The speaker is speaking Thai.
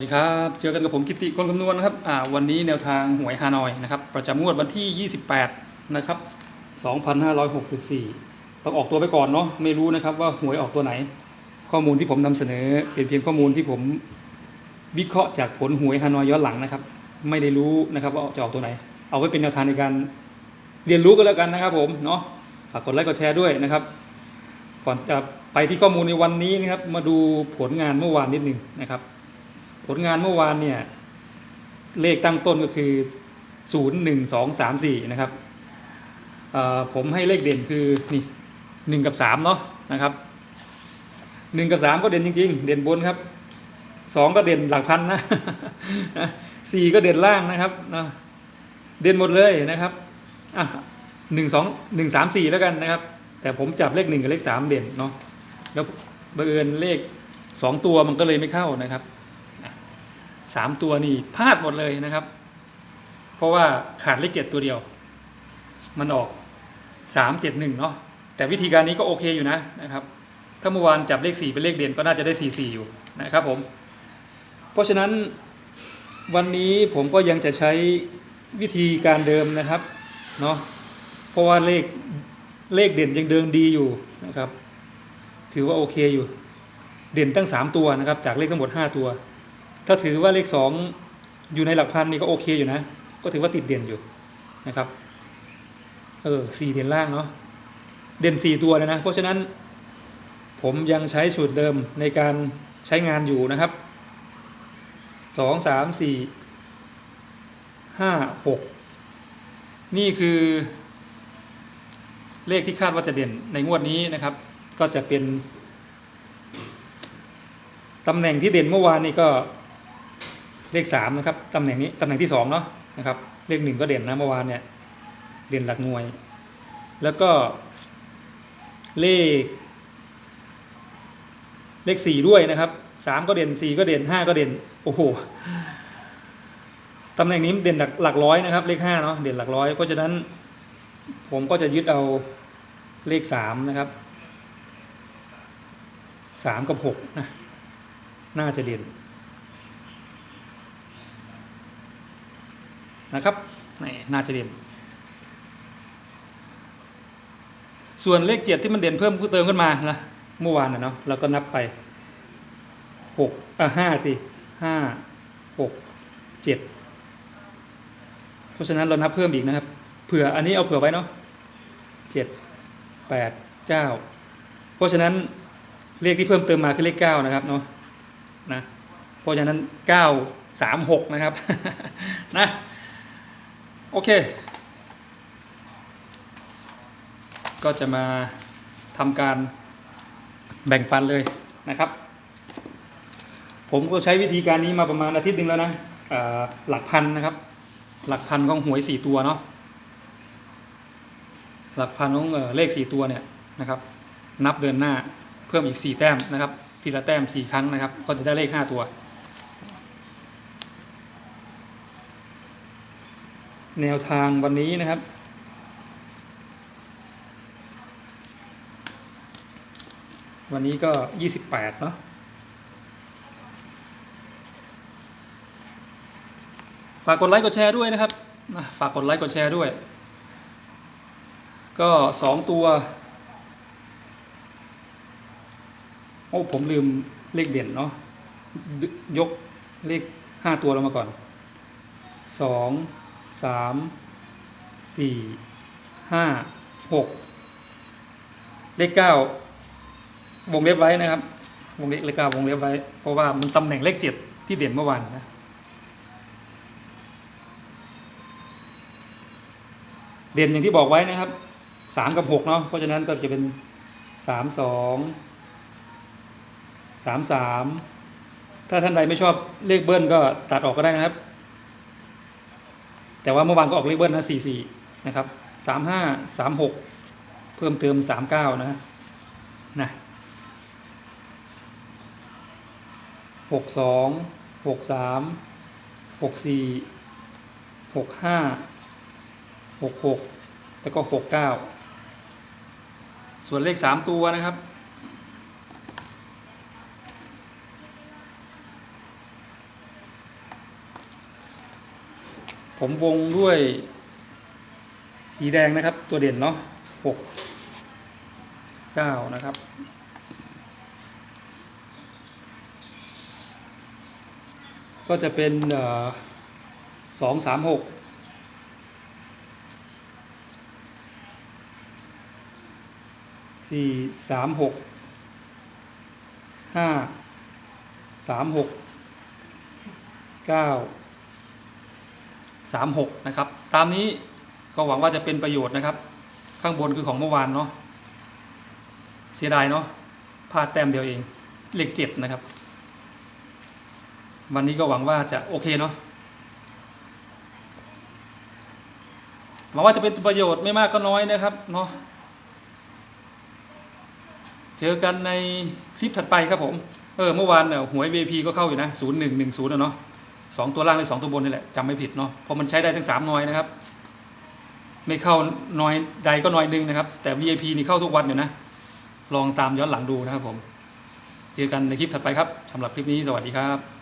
สวัสดีครับ เจอกันกับผมกิติคนคำนวณนะครับ อ่า วันนี้แนวทางหวยฮานอยนะครับ ประจำงวดวันที่ 28 นะครับ 2564 ต้องออกตัวไปก่อนเนาะ ไม่รู้นะครับว่าหวยออกตัวไหน ข้อมูลที่ผมนำเสนอ เป็นเพียงข้อมูลที่ผมวิเคราะห์จากผลหวยฮานอยย้อนหลังนะครับ ไม่ได้รู้นะครับว่าจะออกตัวไหน เอาไว้เป็นแนวทางในการเรียนรู้ก็แล้วกันนะครับ ผม เนาะ ฝากกดไลค์กดแชร์ด้วยนะครับ ก่อนจะไปที่ข้อมูลในวันนี้นะครับ มาดูผลงานเมื่อวานนิดนึงนะครับ ผลงานเมื่อวานเนี่ยเลขตั้งต้นก็คือ 0 1 2 3 4 นะครับผมให้เลขเด่นคือนี่หนึ่งกับสามเนาะนะครับหนึ่งกับสามก็เด่นจริง ๆ เด่นบนครับสองก็เด่นหลักพันนะสี่ก็เด่นล่างนะครับนะเด่นหมดเลยนะครับอะหนึ่งสองหนึ่งสามสี่แล้วกันนะครับ แต่ผมจับเลขหนึ่งกับเลขสามเด่นเนาะแล้วบังเอิญเลขสองตัวมันก็เลยไม่เข้านะครับ สามตัวนี่พลาดหมดเลยนะครับ เพราะว่าขาดเลขเจ็ดตัวเดียว มันออกสามเจ็ดหนึ่งเนาะแต่วิธีการนี้ก็โอเคอยู่นะนะครับ ถ้าเมื่อวานจับเลขสี่เป็นเลขเด่นก็น่าจะได้สี่สี่อยู่นะครับผม เพราะฉะนั้นวันนี้ผมก็ยังจะใช้วิธีการเดิมนะครับเนาะเพราะว่าเลขเลขเด่นยังเดินดีอยู่นะครับ ถือว่าโอเคอยู่ เด่นตั้งสามตัวนะครับ จากเลขทั้งหมดห้าตัว ถ้าถือว่าเลขสองอยู่ในหลักพันนี่ก็โอเคอยู่นะ ก็ถือว่าติดเด่นอยู่นะครับ เออสี่เด่นล่างเนาะเด่นสี่ตัวเลยนะ เพราะฉะนั้น ผมยังใช้สูตรเดิมในการใช้งานอยู่นะครับสองสามสี่ห้าหกนี่คือเลขที่คาดว่าจะเด่นในงวดนี้นะครับ ก็จะเป็นตำแหน่งที่เด่นเมื่อวานนี่ก็ เลขสามนะครับตำแหน่งนี้ตำแหน่งที่สองเนาะนะครับ เลขหนึ่งก็เด่นนะเมื่อวานเนี่ย เด่นหลักหน่วย แล้วก็ เลข เลขสี่ด้วยนะครับสามก็เด่นสี่ก็เด่นห้าก็เด่นโอ้โหตำแหน่งนี้เด่นหลักหลักร้อยนะครับ เลขห้าเนาะเด่นหลักร้อยเพราะฉะนั้น ผมก็จะยึดเอาเลขสามนะครับสามกับหกนะน่าจะเด่น นะครับนี่น่าจะเด่น ส่วนเลขเจ็ดที่มันเด่นเพิ่มเติมขึ้นมานะเมื่อวานนะเนาะเราก็นับไปหกอะห้าสิห้าหกเจ็ดเพราะฉะนั้นเรานับเพิ่มอีกนะครับ เผื่ออันนี้เอาเผื่อไว้เนาะเจ็ดแปดเก้าเพราะฉะนั้นเลขที่เพิ่มเติมมาคือเลขเก้านะครับเนาะนะเพราะฉะนั้นเก้าสามหกนะครับนะ โอเค ก็จะมาทำการแบ่งปันเลยนะครับ ผมก็ใช้วิธีการนี้มาประมาณอาทิตย์หนึ่งแล้วนะหลักพันนะครับ หลักพันของหวยสี่ตัวเนาะหลักพันของเอเลขสี่ตัวเนี่ยนะครับนับเดินหน้าเพิ่มอีกสี่แต้มนะครับ ทีละแต้มสี่ครั้งนะครับ ก็จะได้เลขห้าตัว แนวทางวันนี้นะครับ วันนี้ก็28เนาะฝากกดไลค์กดแชร์ด้วยนะครับฝากกดไลค์กดแชร์ด้วย ก็2ตัว โอ้ผมลืมเลขเด่นเนาะยกเลข5ตัวลงมาก่อนสอง สามสี่ห้าหกเลขเก้าวงเล็บไว้นะครับ วงเล็บเลขเก้าวงเล็บไว้ เพราะว่ามันตำแหน่งเลขเจ็ดที่เด่นเมื่อวานนะเด่นอย่างที่บอกไว้นะครับสามกับหกเนาะเพราะฉะนั้นก็จะเป็นสามสองสามสามถ้าท่านใดไม่ชอบเลขเบิ้ลก็ตัดออกก็ได้นะครับ แต่ว่าเมื่อวานก็ออกเลขเบิ้ลนะสี่สี่นะครับสามห้าสามหกเพิ่มเติมสามเก้านะนะหกสองหกสามหกสี่หกห้าหกหกแล้วก็หกเก้าส่วนเลขสามตัวนะครับ ผมวงด้วย สีแดงนะครับ ตัวเด่นเนาะหกเก้านะครับ ก็จะเป็นสองสามหกสี่สามหกห้าสามหกเก้า สามหกนะครับ ตามนี้ก็หวังว่าจะเป็นประโยชน์นะครับ ข้างบนคือของเมื่อวานเนาะเสียดายเนาะพลาดแต้มเดียวเองเลขเจ็ดนะครับ วันนี้ก็หวังว่าจะโอเคเนาะหวังว่าจะเป็นประโยชน์ไม่มากก็น้อยนะครับเนาะเจอกันในคลิปถัดไปครับผม เออเมื่อวานเนี่ยหวย VP ก็เข้าอยู่นะศูนย์หนึ่งหนึ่งศูนย์ะเนาะ สองตัวล่างหรือสองตัวบนนี่แหละจำไม่ผิดเนาะเพราะมันใช้ได้ทั้งสามหน่อยนะครับ ไม่เข้าน้อยใดก็น้อยหนึงนะครับ แต่ VIP นี่เข้าทุกวันอยู่นะ ลองตามย้อนหลังดูนะครับผม เจอกันในคลิปถัดไปครับสำหรับคลิปนี้สวัสดีครับ